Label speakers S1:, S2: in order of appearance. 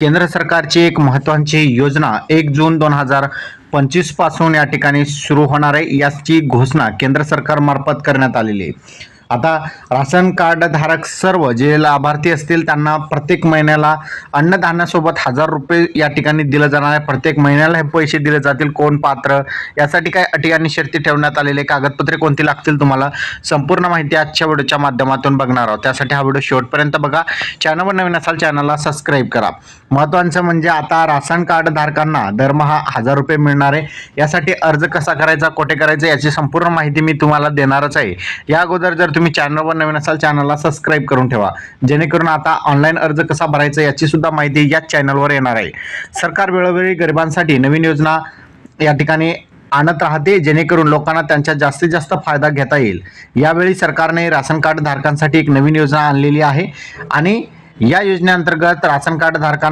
S1: केंद्र सरकारची एक महत्त्वाची योजना एक जून दोन हजार पंचवीसपासून या ठिकाणी सुरू होणार आहे. याची घोषणा केंद्र सरकारमार्फत करण्यात आलेली आहे. आता राशन कार्ड धारक सर्व जे लाभार्थी असतील त्यांना प्रत्येक महिन्याला अन्नधान्यासोबत हजार रुपये या ठिकाणी दिलं जाणार आहे. प्रत्येक महिन्याला हे पैसे दिले जातील. कोण पात्र? यासाठी काय अटी आणि शर्ती ठेवण्यात आलेले कागदपत्रे कोणती लागतील तुम्हाला? संपूर्ण माहिती आजच्या व्हिडिओच्या माध्यमातून बघणार आहोत. त्यासाठी हा व्हिडिओ शेवटपर्यंत बघा. चॅनलवर नवीन असाल चॅनलला सबस्क्राईब करा. महत्त्वाचं म्हणजे आता राशन कार्ड धारकांना दरमहा हजार रुपये मिळणार आहे. यासाठी अर्ज कसा करायचा कोठे करायचा याची संपूर्ण माहिती मी तुम्हाला देणारच आहे. या अगोदर जर तुम्ही चॅनलवर नवीन असाल चॅनलला सबस्क्राईब करून ठेवा. जेणेकरून आता ऑनलाईन अर्ज कसा भरायचा याची सुद्धा माहिती याच चॅनलवर येणार आहे. सरकार वेळोवेळी गरिबांसाठी नवीन योजना या ठिकाणी आणत राहते जेणेकरून लोकांना त्यांचा जास्तीत जास्त फायदा घेता येईल. यावेळी सरकारने राशन कार्ड धारकांसाठी एक नवीन योजना आणलेली आहे. आणि या योजनेअंतर्गत राशन कार्ड धारकांना